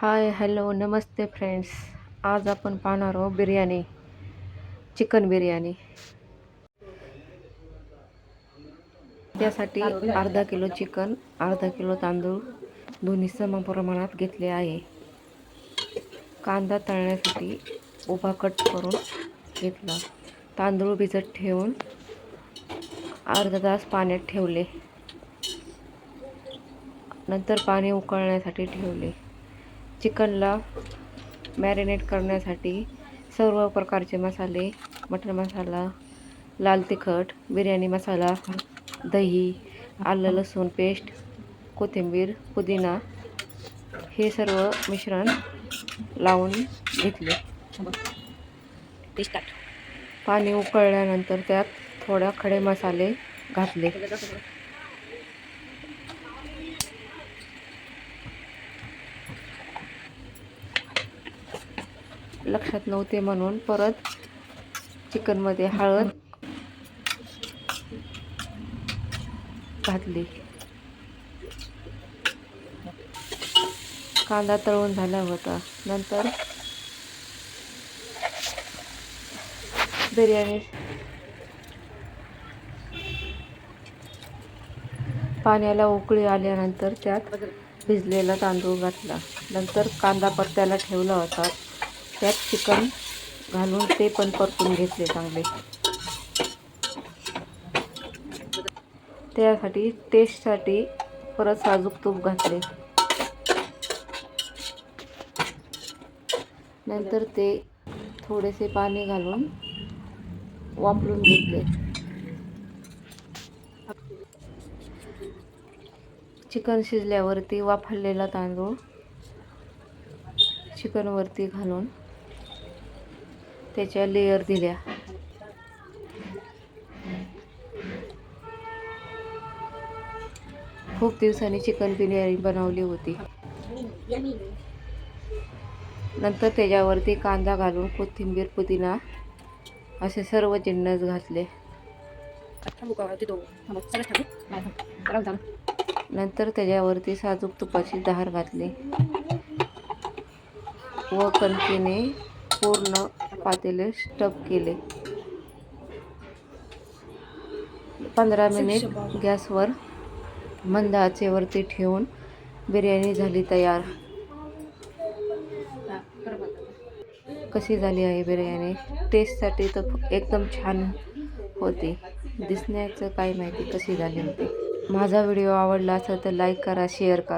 Hi hello नमस्ते friends. आज आपण पाहणार आहोत बिर्याणी चिकन बिर्याणी. त्यासाठी अर्धा किलो चिकन अर्धा किलो तांदूळ दोन्ही सम प्रमाणात घेतले आहे. कांदा तळण्यासाठी उभा कट करून घेतला. तांदूळ भिजत ठेवून अर्धा तास पाण्यात ठेवले. नंतर पाणी उकळण्यासाठी ठेवले. चिकनला मॅरिनेट करण्यासाठी सर्व प्रकारचे मसाले मटण मसाला लाल तिखट बिर्याणी मसाला दही आलं लसूण पेस्ट कोथिंबीर पुदिना हे सर्व मिश्रण लावून घेतले. पाणी उकळल्यानंतर त्यात थोडा खडे मसाले घातले. लक्षात नव्हते म्हणून परत चिकनमध्ये हळद घातली. कांदा तळून झाला होता. नंतर बिर्याणी पाण्याला उकळी आल्यानंतर त्यात भिजलेला तांदूळ घातला. नंतर कांदा पत्त्याला ठेवला होता. त्यात चिकन घालून ते पण परतून घेतले चांगले. त्यासाठी टेस्टसाठी परत साजूक तूप घातले. नंतर ते थोडेसे पाणी घालून वापरून घेतले. चिकन शिजल्यावरती वाफरलेला तांदूळ चिकनवरती घालून त्याच्या लेयर दिल्या. खूप दिवसांनी चिकन बिर्याणी बनवली होती. नंतर त्याच्यावरती कांदा घालून कोथिंबीर पुदिना असे सर्व जिन्नस घातले. नंतर त्याच्यावरती साजूक तुपाची धार घातली. व कणकेने पूर्ण पातेले स्टफ केले. पंधरा मिनिट गॅसवर मंद आचेवरती ठेवून बिर्याणी झाली तयार. कशी झाली आहे बिर्याणी? टेस्टसाठी तर एकदम छान होती. दिसण्याचं काय माहिती कशी झाली होती? माझा व्हिडिओ आवडला असेल तर लाईक करा शेअर करा.